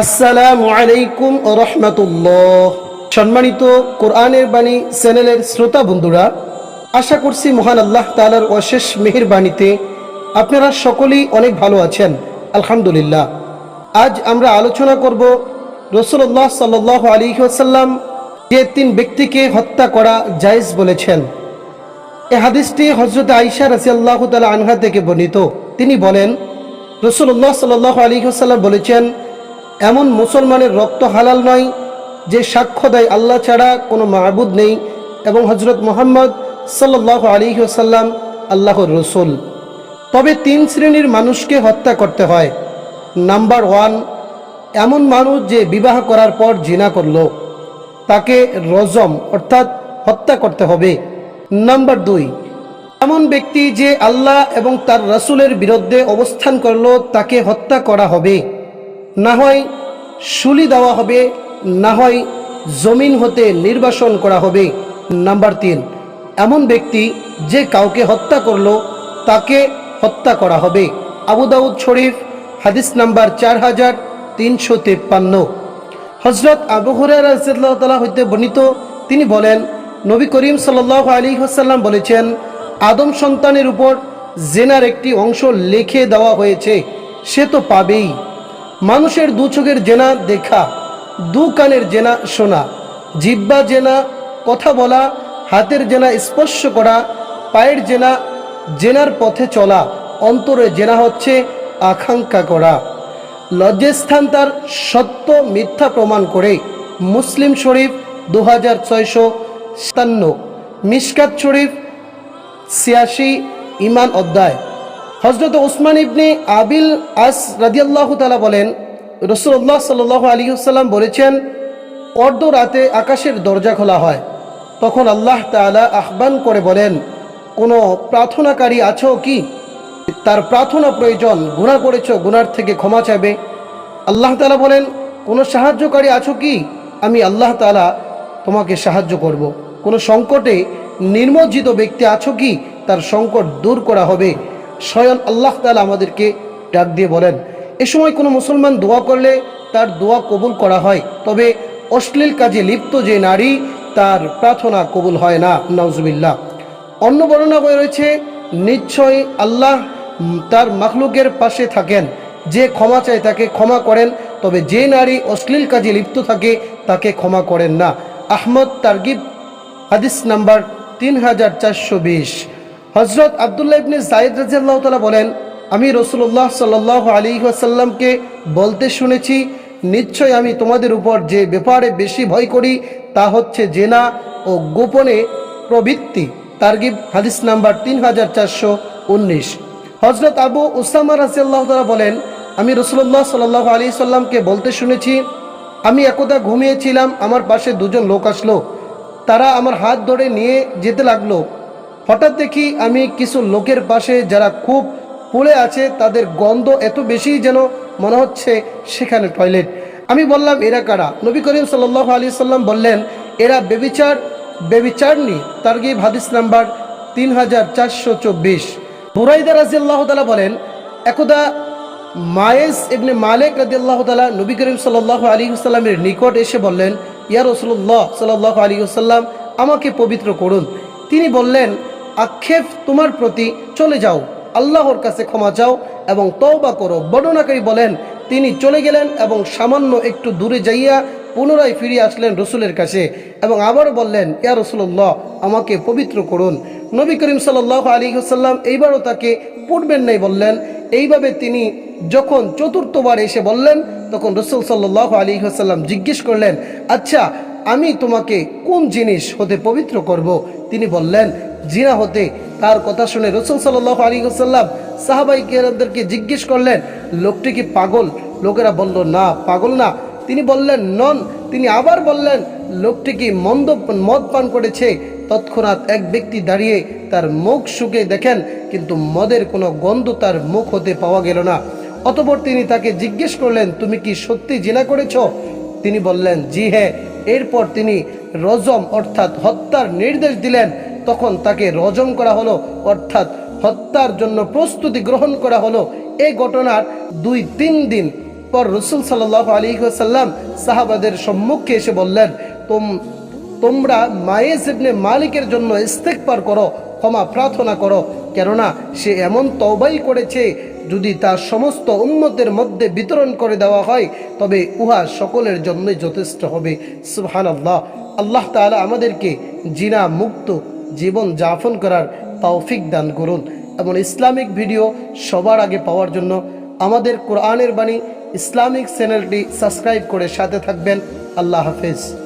আসসালামু আলাইকুম রহমতুল্লাহ। সম্মানিত কোরআনের বাণী চ্যানেলের শ্রোতা বন্ধুরা, আশা করছি মহান আল্লাহ তালার অশেষ মেহের বাণীতে আপনারা সকলেই অনেক ভালো আছেন, আলহামদুলিল্লাহ। আজ আমরা আলোচনা করব রসুল্লাহ সাল্লাহ আলী আসাল্লাম যে তিন ব্যক্তিকে হত্যা করা জায়েজ বলেছেন। এ হাদিসটি হজরত আইসা রাজিয়াল্লাহ তালা আনহা থেকে বর্ণিত। তিনি বলেন রসুল্লাহ সাল্লাহ আলী আসাল্লাম বলেছেন, এমন মুসলমানের রক্ত হালাল নয়, যে সাক্ষ্য দেয় আল্লাহ ছাড়া কোনো মাহবুদ নেই। এবং হজরত মোহাম্মদ সাল্লাহ আলী আসাল্লাম আল্লাহর রসুল। তবে তিন শ্রেণির মানুষকে হত্যা করতে হয়। নাম্বার ওয়ান, এমন মানুষ যে বিবাহ করার পর জিনা করল, তাকে রজম অর্থাৎ হত্যা করতে হবে। নাম্বার দুই, এমন ব্যক্তি যে আল্লাহ এবং তার রসুলের বিরুদ্ধে অবস্থান করল, তাকে হত্যা করা হবে। না হয় শুলি দেওয়া হবে, না হয় জমিন হতে নির্বাসন করা হবে। নাম্বার তিন, এমন ব্যক্তি যে কাউকে হত্যা করল, তাকে হত্যা করা হবে। আবু দাউদ শরীফ, হাদিস নাম্বার চার হাজার তিনশো তেপ্পান্ন। হজরত আবু হুরারা হইতে বর্ণিত, তিনি বলেন নবী করিম সাল আলী হাসাল্লাম বলেছেন, আদম সন্তানের উপর জেনার একটি অংশ লিখে দেওয়া হয়েছে, সে তো পাবেই। মানুষের দু চোখের জেনা দেখা, দু কানের জেনা শোনা, জিব্বা জেনা কথা বলা, হাতের জেনা স্পর্শ করা, পায়ের জেনা জেনার পথে চলা, অন্তরে জেনা হচ্ছে আকাঙ্ক্ষা করা। লজ্জাস্থান তার সত্য মিথ্যা প্রমাণ করে। মুসলিম শরীফ দু হাজার ছয়শো সাতান্ন। মিসকাত শরীফ, ছিয়াশি ইমান অধ্যায়। হজরত ওসমান ইবনে আবিল আস রাদিয়াল্লাহু তালা বলেন রসুল্লাহ সাল আলী সাল্লাম বলেছেন, অর্ধ রাতে আকাশের দরজা খোলা হয়। তখন আল্লাহ তালা আহ্বান করে বলেন, কোনো প্রার্থনাকারী আছো কি? তার প্রার্থনা প্রয়োজন গুণা করেছ, গুনার থেকে ক্ষমা চাইবে। আল্লাহ তালা বলেন, কোনো সাহায্যকারী আছো কি? আমি আল্লাহ তালা তোমাকে সাহায্য করব। কোনো সংকটে নির্মজ্জিত ব্যক্তি আছো কি? তার সংকট দূর করা হবে। স্বয়ং আল্লাহ তালা আমাদেরকে ডাক দিয়ে বলেন, এ সময় কোনো মুসলমান দোয়া করলে তার দোয়া কবুল করা হয়, তবে অশ্লীল কাজে লিপ্ত যে নারী, তার প্রার্থনা কবুল হয় না। নজবিল্লা অন্য বর্ণনা বই রয়েছে, নিশ্চয় আল্লাহ তার মাখলুকের পাশে থাকেন। যে ক্ষমা চায় তাকে ক্ষমা করেন, তবে যে নারী অশ্লীল কাজে লিপ্ত থাকে, তাকে ক্ষমা করেন না। আহমদ তারগিব হাদিস নাম্বার তিন হাজার চারশো বিশ। হজরত আবদুল্লাহ ইবনে জায়দ রাজিয়াল্লাহ তালা বলেন, আমি রসুল্লাহ সাল্লাহ আলী আসাল্লামকে বলতে শুনেছি নিশ্চয় আমি তোমাদের উপর যে ব্যাপারে বেশি ভয় করি তা হচ্ছে জেনা ও গোপনে প্রবৃত্তি। তারগিব হাদিস নাম্বার তিন হাজার চারশো উনিশ। হজরত আবু উসামা রাজিয়াল্লাহ তালা বলেন, আমি রসুল্লাহ সাল্লাহ আলী সাল্লামকে বলতে শুনেছি, আমি একদা ঘুমিয়েছিলাম, আমার পাশে দুজন লোক আসলো। তারা আমার হাত ধরে নিয়ে যেতে লাগল। হঠাৎ দেখি আমি কিছু লোকের পাশে যারা খুব পুলে আছে, তাদের গন্ধ এত বেশি যেন মনে হচ্ছে সেখানে টয়লেট আমি বললাম, এরা কারা? নবী করিম সাল্লাহ আলী সাল্লাম বললেন, এরা বেবিচার বেবিচারনি তারগিব হাদিস নাম্বার তিন হাজার চারশো চব্বিশ। বুরাইদা রাজিয়াল্লাহ তালা বলেন, একদা মায়েস ইবনে মালিক রাদিয়াল্লাহু তাআলা নবী করিম সাল্লাল্লাহু আলাইহি ওয়াসাল্লামের নিকট এসে বললেন ইয়া রাসূলুল্লাহ সাল্লাল্লাহু আলাইহি ওয়াসাল্লাম, আমাকে পবিত্র করুন। তিনি বললেন, আক্ষেপ তোমার প্রতি, চলে যাও, আল্লাহর কাছে ক্ষমা চাও এবং তওবা করো। বর্ণনাকারী বলেন, তিনি চলে গেলেন এবং সামান্য একটু দূরে যাইয়া পুনরায় ফিরে আসলেন রসুলের কাছে এবং আবার বললেন, ইয়া রসুল্লাহ আমাকে পবিত্র করুন। নবী করিম সাল্লাহ আলী সাল্লাম এইবারও তাকে পড়বেন নাই বললেন এইভাবে তিনি যখন চতুর্থবার এসে বললেন, তখন রসুল সাল্লাহ আলী সাল্লাম জিজ্ঞেস করলেন আচ্ছা আমি তোমাকে কোন জিনিস হতে পবিত্র করব। তিনি বললেন, জিনা হতে। তার কথা শুনে রসুল সাল্লাহ আলী সাল্লাম সাহাবাই কেরামদেরকে জিজ্ঞেস করলেন, লোকটি কি পাগল? লোকেরা বলল, না, পাগল না। তিনি বললেন, নন। তিনি আবার বললেন, লোকটি কি মন্দ মদ পান করেছে? তৎক্ষণাৎ এক ব্যক্তি দাঁড়িয়ে তার মুখ শুকে দেখেন, কিন্তু মদের কোনো গন্ধ তার মুখ হতে পাওয়া গেল না। অতপর তিনি তাকে জিজ্ঞেস করলেন, তুমি কি সত্যি জিনা করেছ? তিনি বললেন, জি হ্যাঁ। এরপর তিনি রজম অর্থাৎ হত্যার নির্দেশ দিলেন। তখন তাকে রজম করা হলো, অর্থাৎ হত্যার জন্য প্রস্তুতি গ্রহণ করা হলো। এই ঘটনার দুই তিন দিন পর রসুল সাল্লাহ আলী সাল্লাম সাহাবাদের সম্মুখে এসে বললেন, তোম তোমরা মায়েজ ইবনে মালিকের জন্য ইস্তেকবার করো, ক্ষমা প্রার্থনা করো। কেননা সে এমন তওবাই করেছে, যদি তার সমস্ত উন্মতের মধ্যে বিতরণ করে দেওয়া হয়, তবে উহা সকলের জন্যই যথেষ্ট হবে। সুবহান আল্লাহ আল্লাহ তাআলা আমাদেরকে জিনা মুক্ত জীবন যাপন করার তৌফিক দান করুন। এবং ইসলামিক ভিডিও সবার আগে পাওয়ার জন্য আমাদের কোরআনের বাণী ইসলামিক চ্যানেলটি সাবস্ক্রাইব করে সাথে থাকবেন। আল্লাহ হাফেজ।